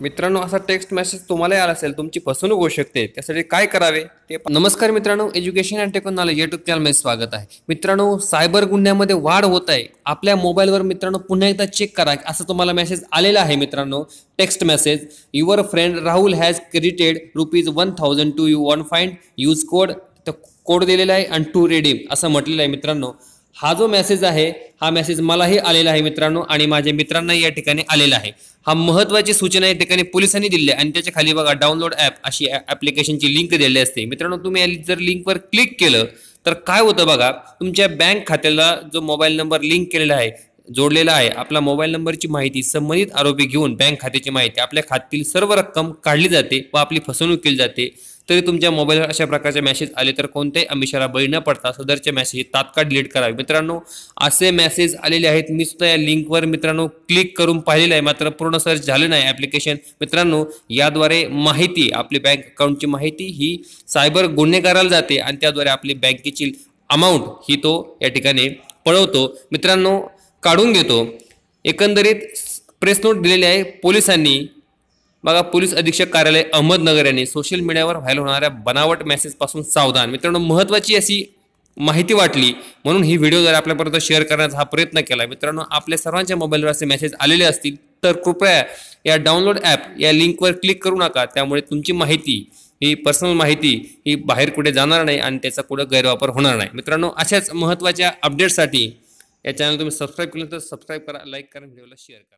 मित्रांनो असा text message तुम्हालाही आला असेल तुमची फसवणूक होऊ शकते. त्यासाठी काय करावे? ते नमस्कार मित्रांनो एज्युकेशन अँड टेक्नॉलॉजी युट्यूब चॅनलमध्ये स्वागत आहे. मित्रांनो सायबर गुन्ह्यामध्ये वाढ होत आहे. आपल्या मोबाईलवर मित्रांनो पुन्हा एकदा चेक करा असं तुम्हाला मेसेज आलेला आहे मित्रांनो. Text message your friend Rahul has credited rupees one thousand to you one find use code तर कोड दिलेला आहे आणि टू रेडीम असं म्हटलेलं आहे मित्रांनो. हा जो मेसेज आहे हा मेसेज मलाही आलेला आहे मित्रांनो आणि माझ्या मित्रांनाही या ठिकाणी आलेला आहे. हा महत्त्वाची सूचना या ठिकाणी पोलिसांनी दिली आहे. आणि त्याच्याखाली बघा डाउनलोड ॲप अशी ॲप्लिकेशनची लिंक दिलेली असते. मित्रांनो तुम्ही या जर लिंकवर क्लिक केलं तर काय होतं बघा तुमच्या बँक खात्याला जो मोबाईल नंबर लिंक केलेला आहे जोडलेला आहे. आपला मोबाईल नंबरची माहिती संबंधित आरोपी घेऊन बँक खात्याची माहिती आपल्या खात्यातील सर्व रक्कम काढली जाते व आपली फसवणूक केली जाते. तरी तुमच्या मोबाईलवर अशा प्रकारचे मेसेज आले तर कोणत्याही अमिषाला बळी न पडता सदरचे मेसेज तात्काळ डिलीट करावे मित्रांनो असे मेसेज आलेले आहेत. मी सुद्धा या लिंकवर मित्रांनो क्लिक करून पाहिलेलं आहे. मात्र पूर्ण सर्च झालं नाही. ॲप्लिकेशन मित्रांनो याद्वारे माहिती आपली बँक अकाउंटची माहिती ही सायबर गुन्हेगाराला जाते आणि त्याद्वारे आपली बँकेची अमाऊंट ही तो या ठिकाणी पळवतो. मित्रांनो काढून घेतो. एकंदरीत प्रेस नोट दिलेली आहे पोलिसांनी. बघा पोलीस अधीक्षक कार्यालय अहमदनगर यांनी सोशल मीडियावर व्हायरल होणाऱ्या बनावट मेसेजपासून सावधान. मित्रांनो महत्त्वाची अशी माहिती वाटली म्हणून ही व्हिडिओ जर आपल्यापर्यंत शेअर करण्याचा हा प्रयत्न केला. मित्रांनो आपल्या सर्वांच्या मोबाईलवर असे मेसेज आलेले असतील तर कृपया या डाउनलोड ॲप या लिंकवर क्लिक करू नका. त्यामुळे तुमची माहिती ही पर्सनल माहिती ही बाहेर कुठे जाणार नाही आणि त्याचा कुठे गैरवापर होणार नाही. मित्रांनो अशाच महत्त्वाच्या अपडेटसाठी या चॅनल तुम्ही सबस्क्राईब केलं तर सबस्क्राईब करा लाईक करा व्हिडिओला शेअर करा.